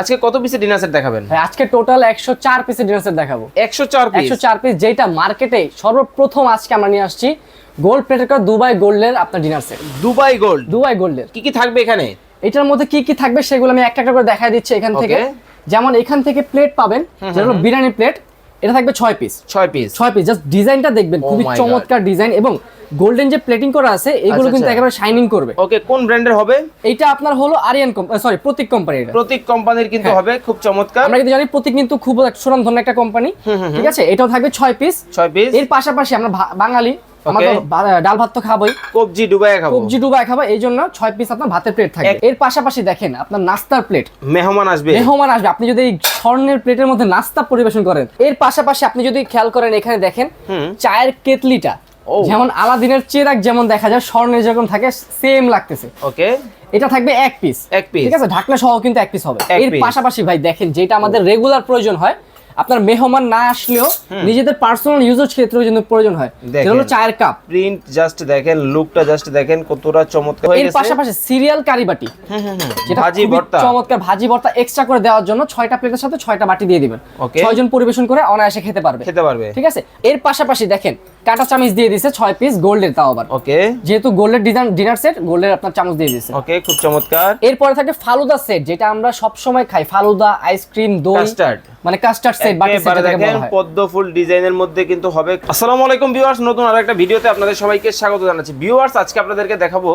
আজকে কত পিসের ডিনার সেট দেখাবেন? আজকে টোটাল একশো চার পিসের ডিনার সেট দেখাবো। একশো চার পিস একশো চার পিস যেটা মার্কেটে সর্বপ্রথম আজকে আমরা নিয়ে আসছি গোল্ড প্লেটের করা দুবাই গোল্ডের আপনার dinner set Dubai gold Dubai গোল্ডের কি কি থাকবে এখানে? এটার মধ্যে কি কি থাকবে সেগুলো আমি একটা একটা করে দেখাই দিচ্ছি এখান থেকে। যেমন এখান থেকে প্লেট পাবেন যেগুলো বিরিয়ানি প্লেট এটা থাকবে ছয় পিস ছয় পিস ছয় পিস জাস্ট ডিজাইনটা দেখবেন Oh খুবই চমৎকার ডিজাইন এবং গোল্ডেন যে প্লেটিং করা আছে এগুলো আচ্ছা, কিন্তু আচ্ছা। একেবারে শাইনিং করবে। ওকে কোন ব্র্যান্ডের হবে? এটা আপনার হলো আরিয়ান সরি প্রতীক কোম্পানি এটা প্রতীক কোম্পানির কিন্তু হ্যাঁ। হবে খুব চমৎকার। আমরা কিন্তু জানি প্রতীক কিন্তু খুব সুনামধন্য একটা কোম্পানি। ঠিক আছে? এটাও থাকবে ছয় পিস ছয় পিস এর পাশাপাশি আমরা বাঙালি ডাল ভাত তো খাবোই। কবজি ডুবাই খাব। কবজি ডুবাই খাব এই জন্য ছয় পিস আপনার ভাতের প্লেট এক- এর পাশাপাশি দেখেন আপনার নাস্তার প্লেট মেহমান আসবে। মেহমান আসবে। আপনি যদি এই স্বর্ণের প্লেটের মধ্যে নাস্তা পরিবেশন করেন এর পাশাপাশি আপনি যদি খেয়াল করেন এখানে দেখেন চায়ের কেতলিটা। যেমন আলাদিনের চেরাক যেমন দেখা যায় স্বর্ণের যেরকম থাকে সেম লাগতেছে। ওকে। এটা থাকবে এক পিস এক পিস ঠিক আছে? ঢাকনা সহ কিন্তু এক পিস হবে। এর পাশাপাশি ভাই দেখেন যেটা আমাদের রেগুলার প্রয়োজন হয় আপনার মেহমান না আসলেও নিজেদের পার্সোনাল ইউজের ক্ষেত্রেও কিন্তু প্রয়োজন হয়। যেটা হলো চায়ের কাপ প্রিন্ট জাস্ট দেখেন লুকটা জাস্ট দেখেন কতটা চমৎকার হয়ে এর গেছে। পাশাপাশি সিরিয়াল কারি বাটি। যেটা ভাজি ভর্তা। চমৎকার ভাজি ভর্তা এক্সট্রা করে দেওয়ার জন্য ছয়টা প্লেটের সাথে ছয়টা বাটি দিয়ে দিবেন। Okay. ছয়জন পরিবেশন করে অনায়াসে খেতে পারবে। খেতে পারবে। ঠিক আছে? এর পাশাপাশি দেখেন কাটা চামচ দিয়ে দিছে ছয় পিস গোল্ডের তাও আবার। ওকে যেহেতু গোল্ডের ডিজাইন ডিনার সেট গোল্ডের আপনার চামচ দিয়ে দিছে। ওকে খুব চমৎকার। এরপরে থাকে ফালুদা সেট যেটা আমরা সব সময় খাই। ফালুদা আইসক্রিম দই কাস্টার্ড মানে কাস্টার্ড দেখেন হয়। পদ্ম ফুল ডিজাইনের মধ্যে কিন্তু হবে। আসসালামু আলাইকুম ভিউয়ার্স নতুন আর একটা ভিডিওতে আপনাদের সবাইকে স্বাগত জানাচ্ছি। ভিউয়ার্স আজকে আপনাদেরকে দেখাবো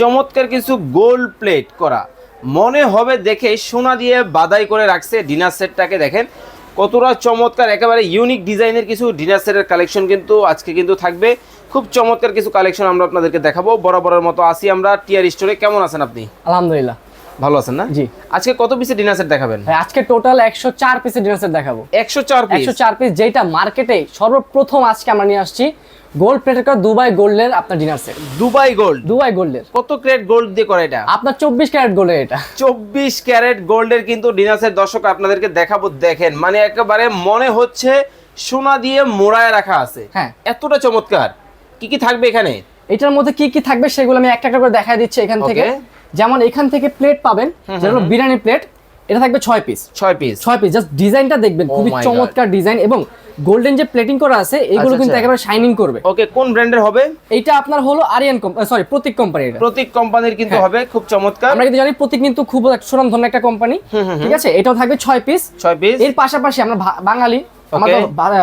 চমৎকার কিছু গোল্ড প্লেট করা। মনে হবে দেখে সোনা দিয়ে বাদাই করে রাখছে ডিনার সেটটাকে দেখেন। কতটা চমৎকার একেবারে ইউনিক ডিজাইনের কিছু ডিনার সেটের কালেকশন কিন্তু আজকে কিন্তু থাকবে। খুব চমৎকার কিছু কালেকশন আমরা আপনাদেরকে দেখাবো। বরাবরের মতো আসি আমরা টিয়ার স্টোরে কেমন আছেন আপনি? আলহামদুলিল্লাহ। ভালো আছেন না? জি। আজকে কত পিসের ডিনার সেট দেখাবেন? ভাই, আজকে টোটাল একশো চার পিসের ডিনার সেট দেখাবো। একশো চার পিস একশো চার পিস যেটা মার্কেটে সর্বপ্রথম আজকে আমরা নিয়ে আসছি গোল্ড প্লেটের করা দুবাই গোল্ডের আপনার dinner set Dubai gold Dubai গোল্ডের কত ক্যারেট গোল্ড দিয়ে করে এটা? আপনার চব্বিশ ক্যারেট গোল্ডের এটা। চব্বিশ ক্যারেট গোল্ডের কিন্তু ডিনাসের দর্শক আপনাদেরকে দেখাবো দেখেন। মানে একেবারে মনে হচ্ছে সোনা দিয়ে মোড়ায় রাখা আছে। হ্যাঁ। এতটা চমৎকার। কি কি থাকবে এখানে? এটার মধ্যে কি কি থাকবে সেগুলো আমি একটা একটা করে দেখাই দিচ্ছি এখান থেকে. যেমন এখান থেকে প্লেট পাবেন যেগুলো বিরিয়ানি প্লেট এটা থাকবে ছয় পিস ছয় পিস ছয় পিস জাস্ট ডিজাইনটা দেখবেন Oh খুবই চমৎকার ডিজাইন এবং গোল্ডেন যে প্লেটিং করা আছে এগুলো আচ্ছা, কিন্তু আচ্ছা। একেবারে শাইনিং করবে। ওকে কোন ব্র্যান্ডের হবে? এটা আপনার হলো আরিয়ান সরি প্রতীক কোম্পানি এটা প্রতীক কোম্পানির কিন্তু হ্যাঁ। হবে খুব চমৎকার। আমরা কিন্তু জানি প্রতীক কিন্তু খুব এক সুনামধন্য একটা কোম্পানি ঠিক আছে? এটাও থাকবে ছয় পিস ছয় পিস এর পাশাপাশি আমরা বাঙালি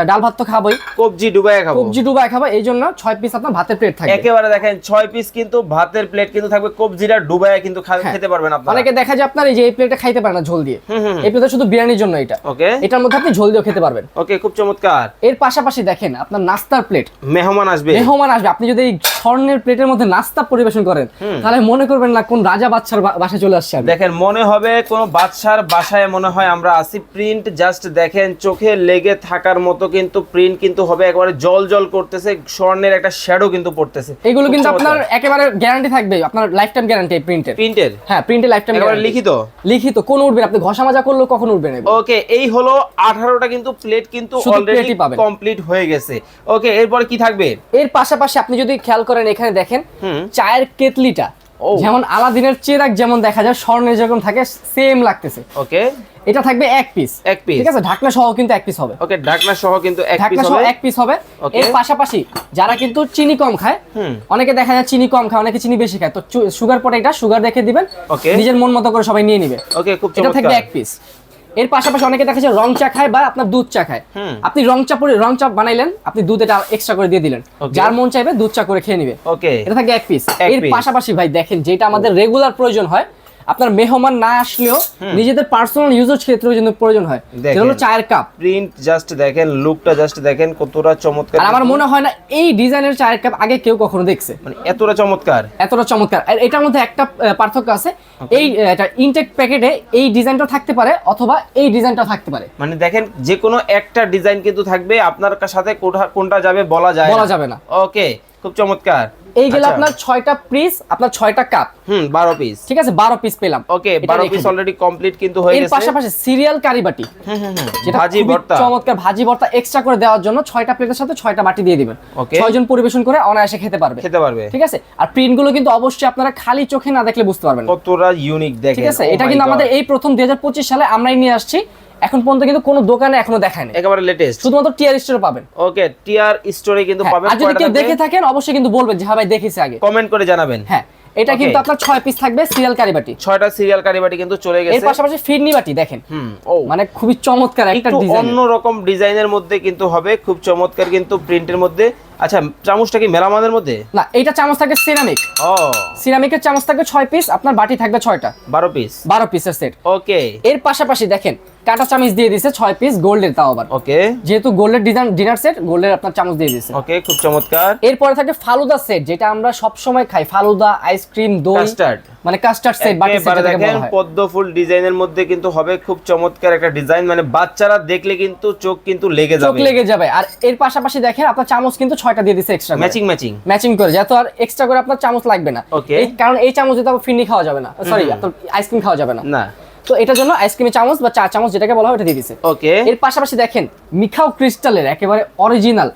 ডাল ভাত তো খাবোই। কবজি ডুবাই খাব। কবজি ডুবাই খাব এই জন্য ছয় পিস আপনার ভাতের প্লেট থাকবে। একেবারে দেখেন ছয় পিস কিন্তু ভাতের প্লেট কিন্তু থাকবে কবজিটা ডুবাই কিন্তু হ্যাঁ। খেতে পারবেন আপনারা। অনেকে দেখা যায় আপনার এই যে এই প্লেটটা খাইতে পারে না ঝোল দিয়ে। এই প্লেটটা শুধু বিরিয়ানির জন্য এটা। ওকে এটার মধ্যে আপনি ঝোল দিয়েও খেতে পারবেন। ওকে খুব চমৎকার। এর পাশাপাশি দেখেন আপনার নাস্তার প্লেট মেহমান আসবে। মেহমান আসবে। আপনি যদি এই স্বর্ণের প্লেটের মধ্যে নাস্তা পরিবেশন করেন তাহলে মনে করবেন না কোন রাজা বাচ্চার বাসায় চলে আসছে দেখেন মনে হবে কোন বাদশার বাসায় মনে হয় আমরা আসি প্রিন্ট জাস্ট দেখেন চোখে লেগে থাকার মতো কিন্তু প্রিন্ট কিন্তু হবে একেবারে জল জল করতেছে স্বর্ণের একটা শ্যাডো কিন্তু পড়তেছে। এগুলো কিন্তু আপনার একেবারে গ্যারান্টি থাকবে আপনার লাইফ টাইম গ্যারান্টি প্রিন্টের প্রিন্টের হ্যাঁ প্রিন্টের লাইফ টাইম একেবারে লিখিত? লিখিত কোন উঠবে আপনি ঘষা মাজা করলেও কখন উঠবে না ওকে এই হলো আঠারোটা কিন্তু প্লেট কিন্তু অলরেডি কমপ্লিট হয়ে গেছে। ওকে এরপর কি থাকবে? এর পাশাপাশি আপনি যদি খেয়াল করেন এখানে দেখেন। চায়ের কেতলিটা। যেমন আলাদিনের চেরাক যেমন দেখা যায় স্বর্ণের যেরকম থাকে সেম লাগতেছে। ওকে। এটা থাকবে এক পিস এক পিস ঠিক আছে? ঢাকনা সহ কিন্তু এক পিস হবে। ওকে ঢাকনা সহ কিন্তু এক পিস হবে। এক পিস হবে। এর পাশাপাশি যারা কিন্তু চিনি কম খায়। অনেকে দেখা যায় চিনি কম খায় অনেকে চিনি বেশি খায়। তো সুগার পরে এটা সুগার দেখে দিবেন। ওকে। নিজের মন মতো করে সবাই নিয়ে নিবে। ওকে খুব এটা থাকবে এক পিস এর পাশাপাশি অনেকে দেখা যায় রং চা খায় বা আপনার দুধ চা খায়। আপনি রং চা পরে রং চা বানাইলেন আপনি দুধ এটা এক্সট্রা করে দিয়ে দিলেন। যার মন চাইবে দুধ চা করে খেয়ে নিবে। ওকে এটা থাকে এক পিস এর পাশাপাশি ভাই দেখেন যেটা আমাদের রেগুলার প্রয়োজন হয় আপনার মেহমান না আসলেও নিজেদের পার্সোনাল ইউজের ক্ষেত্রেও কিন্তু প্রয়োজন হয়। যেটা হলো চায়ের কাপ প্রিন্ট জাস্ট দেখেন লুকটা জাস্ট দেখেন কতটা চমৎকার আর আমার মনে হয় না এই ডিজাইনের চায়ের কাপ আগে কেউ কখনো দেখছে। মানে এতটা চমৎকার। এতটা চমৎকার। আর এটার মধ্যে একটা পার্থক্য আছে। এই এটা ইনটেক প্যাকেটে এই ডিজাইনটা থাকতে পারে অথবা এই ডিজাইনটা থাকতে পারে। মানে দেখেন যে কোনো একটা ডিজাইন কিন্তু থাকবে আপনার সাথে কোনটা যাবে বলা যায় বলা যাবে না। ওকে খুব চমৎকার। এই গেলে আচ্ছা। আপনার ছয়টা পিস আপনার ছয়টা কাপ হুম বারো পিস ঠিক আছে বারো পিস পেলাম। ওকে বারো পিস অলরেডি কমপ্লিট কিন্তু হয়ে এর গেছে। পাশাপাশি সিরিয়াল কারি বাটি। যেটা ভাজি ভর্তা। চমৎকার ভাজি ভর্তা এক্সট্রা করে দেওয়ার জন্য ছয়টা প্লেটের সাথে ছয়টা বাটি দিয়ে দিবেন। Okay. ছয়জন পরিবেশন করে অনায়াসে খেতে পারবে। খেতে পারবে। ঠিক আছে? আর প্রিন্টগুলো কিন্তু অবশ্যই আপনারা খালি চোখে না দেখলে বুঝতে পারবেন। কতটা ইউনিক দেখেন। ঠিক আছে? Oh এটা কিন্তু আমাদের এই প্রথম দুই হাজার পঁচিশ সালে আমরাই নিয়ে আসছি। এখন পর্যন্ত কিন্তু কোনো দোকানে এখনও দেখায় নাই। একেবারে লেটেস্ট শুধুমাত্র টিআর স্টোরে পাবেন। ওকে টিআর স্টোরে কিন্তু হ্যাঁ, পাবেন আর যদি কেউ দেখে থাকেন অবশ্যই কিন্তু বলবেন যে হ্যাঁ ভাই দেখেছি আগে। কমেন্ট করে জানাবেন। হ্যাঁ এটা কিন্তু আপনার ছয় পিস থাকবে সিরিয়াল কারি বাটি। ছয়টা সিরিয়াল কারিবাটি কিন্তু চলে গেছে। এর পাশাপাশি ফিরনি বাটি দেখেন। মানে খুবই চমৎকার একটা ডিজাইন অন্য রকম ডিজাইনের মধ্যে কিন্তু হবে খুব চমৎকার কিন্তু প্রিন্টের মধ্যে। আচ্ছা চামচটা কি মেলামানের মধ্যে? না এটা চামচ থাকে সিরামিক ও। সিরামিকের চামচ থাকে 6 পিস আপনার বাটি থাকবে ছয়টা। বারো পিস বারো পিসের সেট ওকে। এর পাশাপাশি দেখেন কাটা চামচ দিয়ে দিয়েছে 6 পিস গোল্ডের তাও আবার। ওকে। যেহেতু গোল্ডের ডিজাইন ডিনার সেট গোল্ডের আপনার চামচ দিয়ে দিয়েছে ওকে খুব চমৎকার। এরপরে থাকে ফালুদা সেট যেটা আমরা সব সময় খাই ফালুদা আইসক্রিম দই। কাস্টার্ড মানে কাস্টার্ড সেট বাটি সেট দেখেন পদ্ম ফুল ডিজাইনের মধ্যে কিন্তু হবে খুব চমৎকার একটা ডিজাইন মানে বাচ্চারা দেখলে কিন্তু চোখ কিন্তু লেগে যাবে। চোখ লেগে যাবে। আর এর পাশাপাশি দেখেন আপনার চামচ কিন্তু ছয়টা দিয়ে দিছে এক্সট্রা ম্যাচিং ম্যাচিং ম্যাচিং করে যাতে আর এক্সট্রা করে আপনার চামচ লাগবে না। এই কারণ এই চামচ দিতে আবার ফিরনি খাওয়া যাবে না। সরি আপনার আইসক্রিম খাওয়া যাবে না। না। তো এটার জন্য আইসক্রিমের চামচ বা চা চামচ যেটাকে বলা হয় ওটা দিয়ে দিছে। ওকে এর পাশাপাশি দেখেন মিখাও ক্রিস্টালের একেবারে অরিজিনাল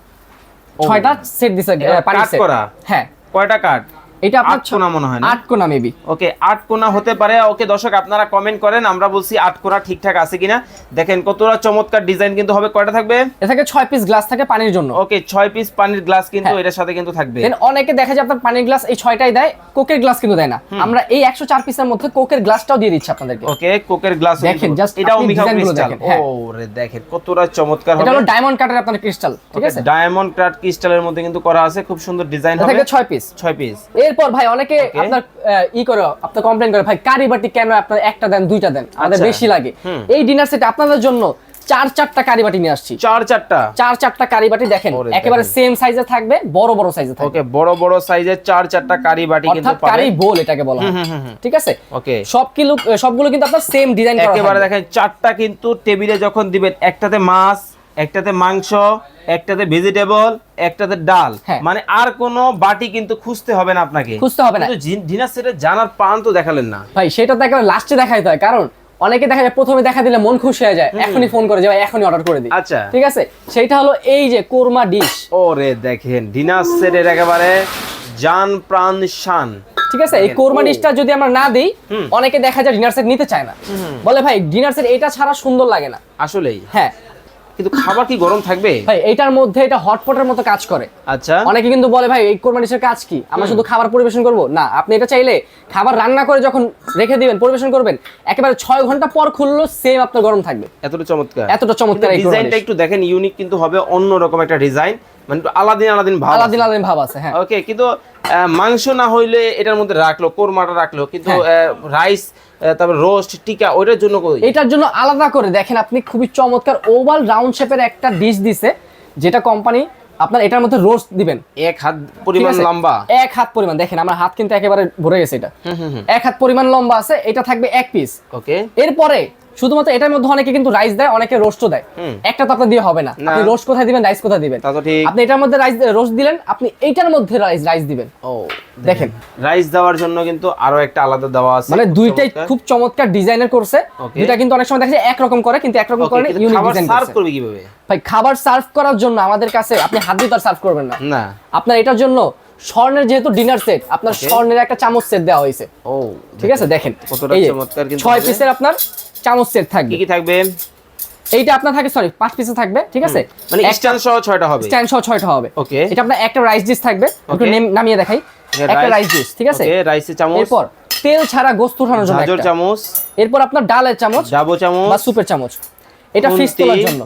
ছয়টা সেট দিছে এটা পানি কাট সেট করা? হ্যাঁ। কয়টা কাঠ এটা আপনার কোনা মনে হয় না? আট কোনা মেবি ওকে আট কোনা হতে পারে। ওকে দর্শক আপনারা কমেন্ট করেন আমরা বলছি আট কোনা ঠিকঠাক আছে কিনা। দেখেন কতটা চমৎকার ডিজাইন কিন্তু হবে। কয়টা থাকবে? এ থাকে ছয় পিস গ্লাস থাকে পানির জন্য। ওকে ছয় পিস পানির গ্লাস কিন্তু হ্যাঁ। এটার সাথে কিন্তু থাকবে। অনেকে দেখা যায় আপনার পানির গ্লাস এই ছয়টাই দেয় কোকের গ্লাস কিন্তু দেয় না। আমরা এই একশো চার পিসের মধ্যে কোকের গ্লাসটাও দিয়ে দিচ্ছি আপনাদেরকে। ওকে কোকের গ্লাস দেখেন, just এটাও মিখাও ক্রিস্টাল হ্যাঁ। ও রে দেখেন কতটা চমৎকার এটা হলো ডায়মন্ড কাটের আপনার ক্রিস্টাল ঠিক আছে? ডায়মন্ড কাট ক্রিস্টালের মধ্যে কিন্তু করা আছে। খুব সুন্দর ডিজাইন হবে। থাকে ছয় পিস ছয় পিস এরপর ভাই অনেকে আপনার ই করে আপনার কমপ্লেন করে ভাই কারি বাটি কেন আপনার একটা দেন দুইটা দেন? আমাদের আচ্ছা। বেশি লাগে। এই ডিনার সেট আপনাদের জন্য চার চারটা কারি বাটি নিয়ে আসছি। চার চারটা? চার চারটা কারি বাটি দেখেন একেবারে সেম সাইজে থাকবে বড় বড় সাইজে থাকবে। ওকে বড় বড় সাইজের চার চারটা কারি বাটি কিন্তু অর্থাৎ কারি পাবেন বোল এটাকে বলা হয়। ঠিক আছে? ওকে সব কিলো সবগুলো কিন্তু আপনার সেম ডিজাইন করা একেবারে দেখেন চারটা কিন্তু টেবিলে যখন দিবেন একটাতে মাছ একটাতে মাংস একটাতে ভেজিটেবল একটাতে ডাল। হ্যাঁ। মানে আর কোনো বাটি কিন্তু খুঁজতে হবে না আপনাকে। খুঁজতে হবে না। ডিনার সেটে জানার পান তো দেখালেন না। ভাই সেটা তো লাস্টে দেখাইতে হয়। কারণ অনেকে দেখা যায় প্রথমে দেখা দিলে মন খুশি হয়ে যায় এখনই ফোন করে যে ভাই এখনই অর্ডার করে দিই। আচ্ছা। ঠিক আছে? সেইটা হলো এই যে কোরমা ডিশ ওরে দেখেন ডিনার সেটের একেবারে জান প্রাণ শান। ঠিক আছে? এই কোরমা। ডিশটা যদি আমরা না দিই অনেকে দেখা যায় ডিনার সেট নিতে চায় না। বলে ভাই ডিনার সেট এটা ছাড়া সুন্দর লাগে না। আসলেই। হ্যাঁ কিন্তু খাবার কি গরম থাকবে? ভাই এটার মধ্যে এটা হটপটের মতো কাজ করে। আচ্ছা। অনেকে কিন্তু বলে ভাই এই কোরমানিসের কাজ কি? আমরা শুধু খাবার পরিবেশন করব? না আপনি এটা চাইলে খাবার রান্না করে যখন রেখে দিবেন পরিবেশন করবেন একেবারে 6 ঘণ্টা পর খুললো সেম আপনার গরম থাকবে। এতটা চমৎকার। এতটা চমৎকার ডিজাইনটা একটু দেখেন ইউনিক কিন্তু হবে অন্যরকম একটা ডিজাইন মানে আলাদিন আলাদিন ভাব আলাদিন আলাদিন ভাব আছে হ্যাঁ। ওকে কিন্তু মাংস না হইলে এটার মধ্যে রাখল কোরমাটা রাখল কিন্তু হ্যাঁ। রাইস তারপর রোস্ট টিকা ওইটার জন্য এটার জন্য আলাদা করে দেখেন আপনি খুবই চমৎকার ওভাল রাউন্ড শেপের একটা ডিশ দিছে যেটা কোম্পানি আপনার এটার মধ্যে রোস্ট দিবেন। এক হাত পরিমাণ লম্বা? এক হাত পরিমাণ দেখেন আমার হাত কিন্তু একেবারে ভরে গেছে এটা। এক হাত পরিমাণ লম্বা আছে এটা থাকবে এক পিস ওকে এরপরে শুধুমাত্র এটার মধ্যে অনেকে কিন্তু রাইস দেয় অনেকে রোস্টও দেয়। একটা তো আপনার দিয়ে হবে না। আপনি রোস্ট কোথায় দিবেন রাইস কোথায় দিবেন? আপনি এটার মধ্যে রাইস রোস্ট দিলেন আপনি এইটার মধ্যে রাইস রাইস দিবেন। ও দেখেন। রাইস দেওয়ার জন্য কিন্তু আরও একটা আলাদা দেওয়া আছে। মানে দুইটাই খুব চমৎকার ডিজাইনের করছে। দুইটা কিন্তু অনেক সময় দেখা যায় একরকম করে কিন্তু একরকম করে ইউনিক ডিজাইন সার্ভ করবে কীভাবে? ভাই খাবার সার্ভ করার জন্য আমাদের কাছে আপনি হাত দিয়ে তো সার্ভ করবেন না। না। আপনার এটার জন্য স্বর্ণের যেহেতু ডিনার সেট আপনার স্বর্ণের একটা চামচ সেট দেওয়া হয়েছে। ও ঠিক আছে দেখেন কতটা চমৎকার কিন্তু ছয় পিসের আপনার চামচ সেট থাকবে। কি কি থাকবে? এইটা আপনার থাকে সরি পাঁচ পিসে থাকবে ঠিক আছে? মানে স্ট্যান্ড সহ ছয়টা হবে। স্ট্যান্ড সহ ছয়টা হবে। ওকে। এটা আপনার একটা রাইস ডিশ থাকবে একটু নেম- নামিয়ে দেখাই। একটা রাইস ডিশ ঠিক আছে? ওকে রাইসের চামচ। এরপর তেল ছাড়া গোস্ত উঠানোর জন্য গাজর একটা। চামচ। এরপর আপনার ডালের চামচ ডাবো বা চামচ সুপের চামচ। এটা ফিশ তোলার জন্য।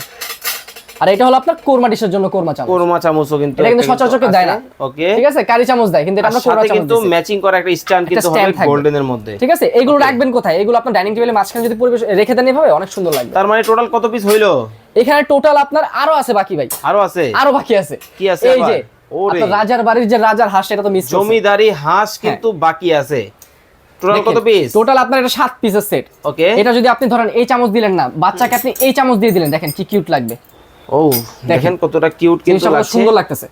আর এটা হলো আপনার কোরমা ডিশের জন্য কোরমা চামচ। কোরমা চামচও কিন্তু এটা কিন্তু সচরাচর দেয় না। ওকে। ঠিক আছে? কারি চামচ দেয় কিন্তু এটা আমরা কোরমা চামচ কিন্তু ম্যাচিং করা একটা স্ট্যান্ড কিন্তু হবে। গোল্ডেনের মধ্যে। ঠিক আছে? এগুলো রাখবেন কোথায়? এগুলো আপনার ডাইনিং টেবিলের মাঝখানে যদি পরিবেশ রেখে দেন এভাবে অনেক সুন্দর লাগবে। তার মানে টোটাল কত পিস হইল? এখানে টোটাল আপনার আরও আছে বাকি ভাই। আরও আছে? আরও বাকি আছে। কি আছে এই যে ওরে। রাজার বাড়ির যে রাজার হাঁস এটা তো মিস জমিদারি হাঁস কিন্তু বাকি আছে। টোটাল কত পিস টোটাল আপনার এটা সাত পিসের সেট ওকে। এটা যদি আপনি ধরেন এই চামচ দিলেন না বাচ্চাকে আপনি এই চামচ দিয়ে দিলেন দেখেন কি কিউট লাগবে। ও দেখেন। কতটা কিউট কিন্তু লাগছে। সুন্দর লাগতেছে।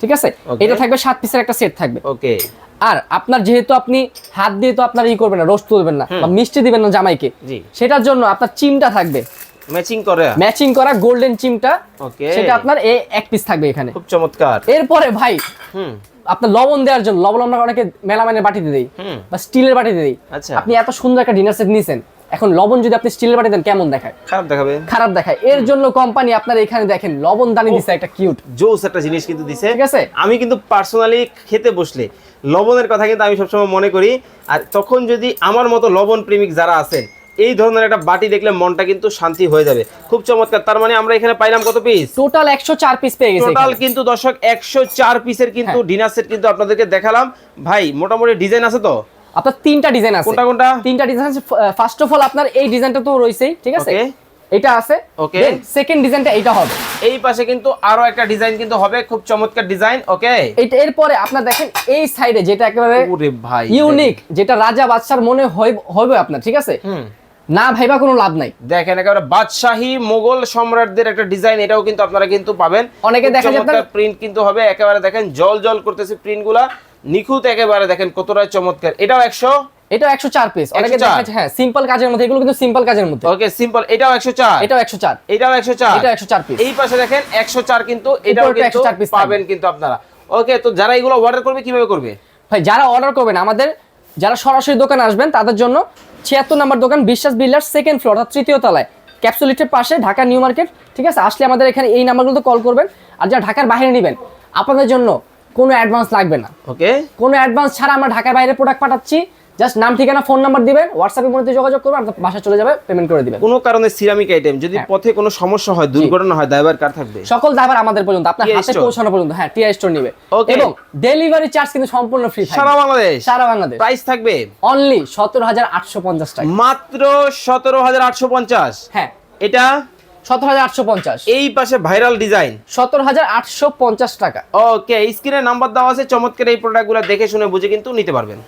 ঠিক আছে? এটা থাকবে সাত পিসের একটা সেট থাকবে। ওকে আর আপনার যেহেতু আপনি হাত দিয়ে তো আপনার ই করবেন না রোস্ট তুলবেন না বা মিষ্টি দিবেন না জামাইকে সেটার জন্য আপনার চিমটা থাকবে। ম্যাচিং করে। ম্যাচিং করা গোল্ডেন চিমটা ওকে সেটা আপনার এই এক পিস থাকবে এখানে। খুব চমৎকার। এরপরে ভাই হুম। আপনার লবণ দেওয়ার জন্য লবণ আমরা অনেকে মেলামাইনের বাটিতে দিই বা স্টিলের বাটিতে দিই। আচ্ছা। আপনি এত সুন্দর একটা ডিনার সেট নিয়েছেন এখন লবণ যদি আপনি স্টিলের বাটি দেন কেমন দেখায়? খারাপ দেখাবে। খারাপ দেখায়। এর জন্য কোম্পানি আপনার এখানে দেখেন লবণ দানি দিছে একটা কিউট। জোস একটা জিনিস কিন্তু দিছে। ঠিক আছে? আমি কিন্তু পার্সোনালি খেতে বসলে লবণের কথা কিন্তু আমি সবসময় মনে করি। আর তখন যদি আমার মতো লবণ প্রেমিক যারা আছেন এই ধরনের একটা বাটি দেখলে মনটা কিন্তু শান্তি হয়ে যাবে। খুব চমৎকার। তার মানে আমরা এখানে পাইলাম কত পিস টোটাল একশো চার পিস পেয়ে গেছে টোটাল কিন্তু দর্শক একশো চার পিসের কিন্তু হ্যাঁ। ডিনার সেট কিন্তু আপনাদেরকে দেখালাম। ভাই মোটামুটি ডিজাইন আছে তো? আপনার তিনটা ডিজাইন আছে। কোনটা কোনটা? তিনটা ডিজাইন আছে। ফার্স্ট অফ অল আপনার এই ডিজাইনটা তো রয়েছেই ঠিক আছে. এটা আছে। Okay. সেকেন্ড ডিজাইনটা এটা হবে। এই পাশে কিন্তু আরও একটা ডিজাইন কিন্তু হবে খুব চমৎকার ডিজাইন ওকে এটা এরপরে আপনার দেখেন এই সাইডে যেটা একেবারে ওরে ভাই ইউনিক যেটা রাজা বাদশার মনে হবে আপনার ঠিক আছে? না ভাইবা কোনো লাভ নাই। দেখেন একেবারে বাদশাহী মোগল সম্রাটদের একটা ডিজাইন এটাও কিন্তু আপনারা কিন্তু পাবেন। অনেকে দেখা যায় প্রিন্ট কিন্তু হবে। একেবারে দেখেন জল জল করতেছে প্রিন্টগুলা। নিখুঁত একেবারে দেখেন কতটা চমৎকার। এটাও একশো? এটা একশো চার পিস অনেকে 104 হ্যাঁ সিম্পল কাজের মধ্যে এগুলো কিন্তু সিম্পল কাজের মধ্যে। ওকে সিম্পল এটাও একশো চার? এটাও একশো চার। এটাও একশো চার? এটা একশো চার পিস এই পাশে দেখেন একশো চার কিন্তু এটাও 104 piece থাকবে। পাবেন কিন্তু আপনারা। ওকে তো যারা এগুলো অর্ডার করবে কীভাবে করবে? ভাই যারা অর্ডার করবেন আমাদের যারা সরাসরি দোকানে আসবেন তাদের জন্য ছিয়াত্তর নম্বর দোকান বিশ্বাস বিল্ডার সেকেন্ড ফ্লোর অর্থাৎ তৃতীয় তলায়। ক্যাপসুলিটের পাশে ঢাকা নিউ মার্কেট ঠিক আছে? আসলে আমাদের এখানে এই নাম্বারগুলোতে কল করবেন। আর যারা ঢাকার বাইরে নেবেন আপনাদের জন্য কোনো অ্যাডভান্স লাগবে না। ওকে কোনো অ্যাডভান্স ছাড়া আমরা ঢাকার বাইরে প্রোডাক্ট পাঠাচ্ছি। জাস্ট নাম ঠিকানা ফোন নাম্বার দিবেন হোয়াটসঅ্যাপের মধ্যে যোগাযোগ করবেন আপনার বাসা চলে যাবে পেমেন্ট করে দিবেন। কোনো কারণে সিরামিক আইটেম যদি হ্যাঁ। পথে কোনো সমস্যা হয় দুর্ঘটনা হয় দায়বার কার থাকবে। সকল দাবার আমাদের পর্যন্ত আপনার হাতে পৌঁছানো পর্যন্ত হ্যাঁ টিআই স্টোর নিবে. এবং ডেলিভারি চার্জ কিন্তু সম্পূর্ণ ফ্রি সারা বাংলাদেশ। সারা বাংলাদেশ। প্রাইস থাকবে। অনলি সতেরো হাজার আটশো পঞ্চাশ টাকা। মাত্র সতেরো হাজার আটশো পঞ্চাশ। হ্যাঁ। এটা সতেরো হাজার আটশো পঞ্চাশ। এই পাশে ভাইরাল ডিজাইন। সতেরো হাজার আটশো পঞ্চাশ টাকা। ওকে স্ক্রিনে নাম্বার দেওয়া আছে চমৎকার এই প্রোডাক্টগুলো দেখে শুনে বুঝে কিন্তু নিতে পারবেন।